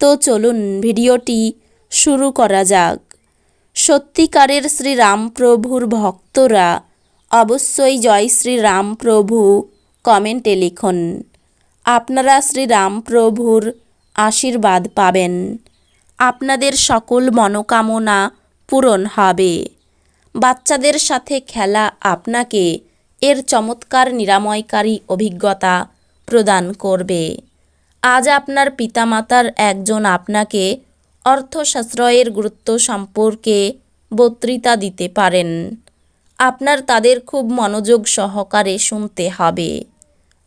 তো চলুন ভিডিওটি শুরু করা যাক। সত্যিকারের শ্রীরামপ্রভুর ভক্তরা অবশ্যই জয় শ্রীরামপ্রভু কমেন্টে লিখুন। আপনারা শ্রীরামপ্রভুর আশীর্বাদ পাবেন। আপনাদের সকল মনোকামনা পূরণ হবে। বাচ্চাদের সাথে খেলা আপনাকে এর চমৎকার নিরাময়কারী অভিজ্ঞতা প্রদান করবে। আজ আপনার পিতামাতার একজন আপনাকে অর্থ সাশ্রয়ের গুরুত্ব সম্পর্কে বক্তৃতা দিতে পারেন। আপনার তাদের খুব মনোযোগ সহকারে শুনতে হবে।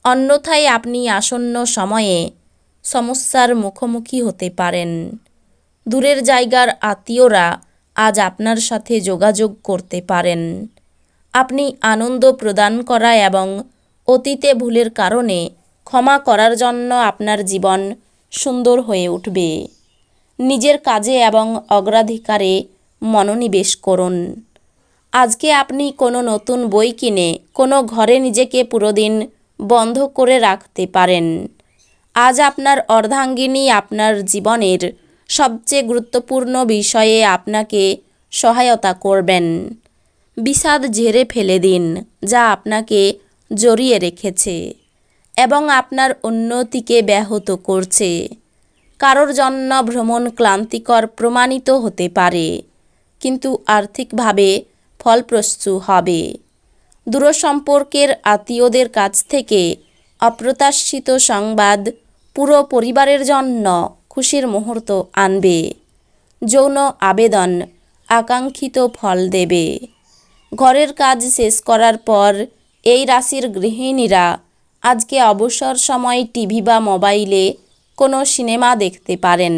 অন্যথায় আপনি আসন্ন সময়ে সমস্যার মুখোমুখি হতে পারেন। দূরের জায়গার আত্মীয়রা আজ আপনার সাথে যোগাযোগ করতে পারেন। আপনি আনন্দ প্রদান করা এবং অতীতে ভুলের কারণে ক্ষমা করার জন্য আপনার জীবন সুন্দর হয়ে উঠবে। নিজের কাজে এবং অগ্রাধিকারে মনোনিবেশ করুন। আজকে আপনি কোনো নতুন বই কিনে কোনো ঘরে নিজেকে পুরোদিন বন্ধ করে রাখতে পারেন। আজ আপনার অর্ধাঙ্গিনী আপনার জীবনের সবচেয়ে গুরুত্বপূর্ণ বিষয়ে আপনাকে সহায়তা করবেন। বিষাদ ঝেড়ে ফেলে দিন যা আপনাকে জড়িয়ে রেখেছে। এবং আপনার উন্নতিকে ব্যাহত করছে। কারোর জন্য ভ্রমণ ক্লান্তিকর প্রমাণিত হতে পারে, কিন্তু আর্থিকভাবে ফলপ্রসূ হবে। দূরসম্পর্কের আত্মীয়দের কাছ থেকে অপ্রত্যাশিত সংবাদ পুরো পরিবারের জন্য খুশির মুহূর্ত আনবে। যৌন আবেদন আকাঙ্ক্ষিত ফল দেবে। ঘরের কাজ শেষ করার পর এই রাশির গৃহিণীরা আজকে অবসর সময় টিভি বা মোবাইলে কোনো সিনেমা দেখতে পারেন।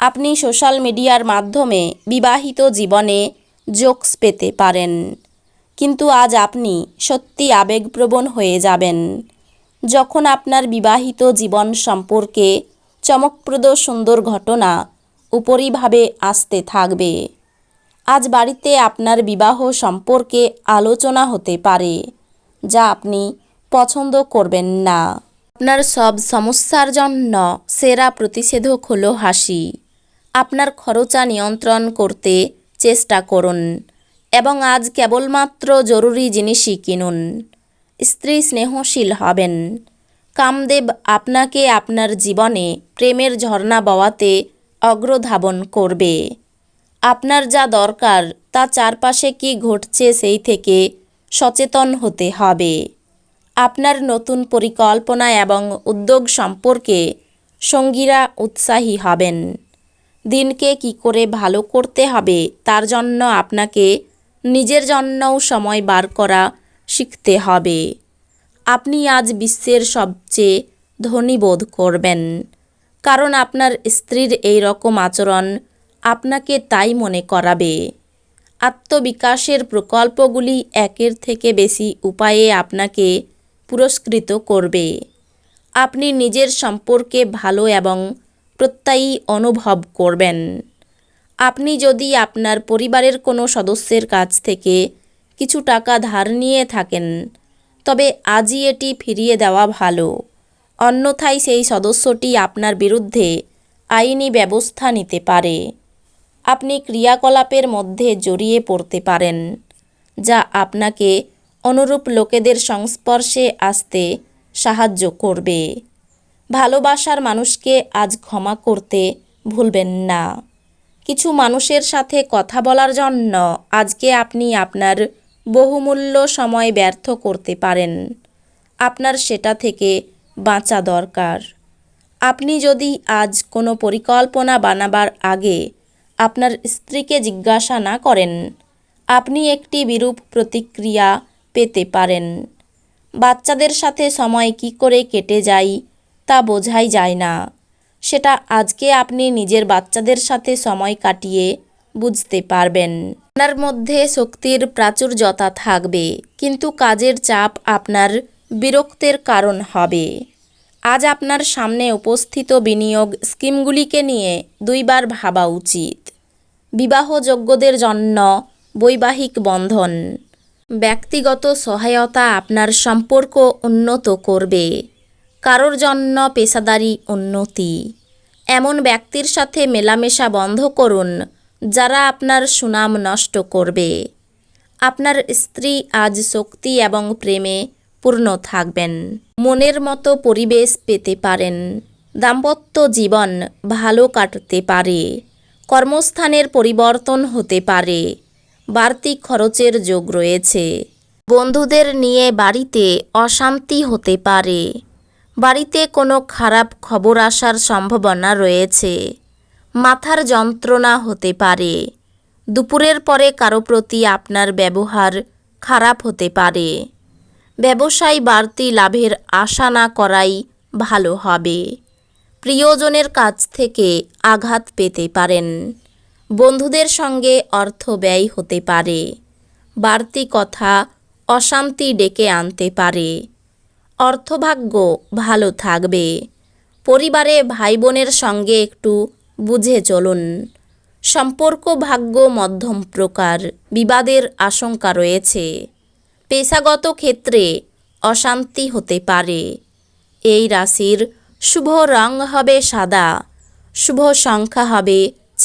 আপনি সোশ্যাল মিডিয়ার মাধ্যমে বিবাহিত জীবনে জোকস পেতে পারেন। কিন্তু আজ আপনি সত্যি আবেগপ্রবণ হয়ে যাবেন। যখন আপনার বিবাহিত জীবন সম্পর্কে চমকপ্রদ সুন্দর ঘটনা উপরিভাবে আসতে থাকবে। আজ বাড়িতে আপনার বিবাহ সম্পর্কে আলোচনা হতে পারে, যা আপনি পছন্দ করবেন না। আপনার সব সমস্যার জন্য সেরা প্রতিষেধক হলো হাসি। আপনার খরচা নিয়ন্ত্রণ করতে চেষ্টা করুন এবং আজ কেবলমাত্র জরুরি জিনিসই কিনুন। স্ত্রী স্নেহশীল হবেন। কামদেব আপনাকে আপনার জীবনে প্রেমের ঝর্ণা বওয়াতে অগ্রধাবন করবে। আপনার যা দরকার তা চারপাশে কি ঘটছে সেই থেকে সচেতন হতে হবে। আপনার নতুন পরিকল্পনা এবং উদ্যোগ সম্পর্কে সঙ্গীরা উৎসাহী হবেন। দিনকে কি করে ভালো করতে হবে তার জন্য আপনাকে নিজের জন্যও সময় বার করা শিখতে হবে। আপনি আজ বিশ্বের সবচেয়ে ধনী বোধ করবেন। কারণ আপনার স্ত্রীর এই রকম আচরণ আপনাকে তাই মনে করাবে। আত্মবিকাশের প্রকল্পগুলি একের থেকে বেশি উপায়ে আপনাকে পুরস্কৃত করবে। আপনি নিজের সম্পর্কে ভালো এবং প্রত্যয়ী অনুভব করবেন। আপনি যদি আপনার পরিবারের কোনো সদস্যের কাছ থেকে কিছু টাকা ধার নিয়ে থাকেন, তবে আজই এটি ফিরিয়ে দেওয়া ভালো। অন্যথায় সেই সদস্যটি আপনার বিরুদ্ধে আইনি ব্যবস্থা নিতে পারে। আপনি ক্রিয়াকলাপের মধ্যে জড়িয়ে পড়তে পারেন, যা আপনাকে অনুরূপ লোকেদের সংস্পর্শে আসতে সাহায্য করবে। ভালোবাসার মানুষকে আজ ক্ষমা করতে ভুলবেন না। কিছু মানুষের সাথে কথা বলার জন্য আজকে আপনি আপনার বহুমূল্য সময় ব্যর্থ করতে পারেন। আপনার সেটা থেকে বাঁচা দরকার। আপনি যদি আজ কোনো পরিকল্পনা বানাবার আগে আপনার স্ত্রীকে জিজ্ঞাসা না করেন, আপনি একটি বিরূপ প্রতিক্রিয়া পেতে পারেন। বাচ্চাদের সাথে সময় কি করে কেটে যায় তা বোঝাই যায় না। সেটা আজকে আপনি নিজের বাচ্চাদের সাথে সময় কাটিয়ে বুঝতে পারবেন। আপনার মধ্যে শক্তির প্রাচুর্যতা থাকবে, কিন্তু কাজের চাপ আপনার বিরক্তের কারণ হবে। আজ আপনার সামনে উপস্থিত বিনিয়োগ স্কিমগুলিকে নিয়ে দুইবার ভাবা উচিত। বিবাহযোগ্যদের জন্য বৈবাহিক বন্ধন। ব্যক্তিগত সহায়তা আপনার সম্পর্ক উন্নত করবে। কারোর জন্য পেশাদারি উন্নতি। এমন ব্যক্তির সাথে মেলামেশা বন্ধ করুন, যারা আপনার সুনাম নষ্ট করবে। আপনার স্ত্রী আজ শক্তি এবং প্রেমে পূর্ণ থাকবেন। মনের মতো পরিবেশ পেতে পারেন। দাম্পত্য জীবন ভালো কাটতে পারে। কর্মস্থানের পরিবর্তন হতে পারে। বাড়তি খরচের যোগ রয়েছে। বন্ধুদের নিয়ে বাড়িতে অশান্তি হতে পারে। বাড়িতে কোনো খারাপ খবর আসার সম্ভাবনা রয়েছে। মাথার যন্ত্রণা হতে পারে। দুপুরের পরে কারও প্রতি আপনার ব্যবহার খারাপ হতে পারে। ব্যবসায় বাড়তি লাভের আশা না করাই ভালো হবে। প্রিয়জনের কাছ থেকে আঘাত পেতে পারেন। বন্ধুদের সঙ্গে অর্থ ব্যয় হতে পারে। বাড়তি কথা অশান্তি ডেকে আনতে পারে। অর্থভাগ্য ভালো থাকবে। পরিবারে ভাই বোনের সঙ্গে একটু বুঝে চলুন। সম্পর্ক ভাগ্য মধ্যম প্রকার, বিবাদের আশঙ্কা রয়েছে। পেশাগত ক্ষেত্রে অশান্তি হতে পারে। এই রাশির শুভ রং হবে সাদা, শুভ সংখ্যা হবে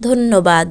ধন্যবাদ।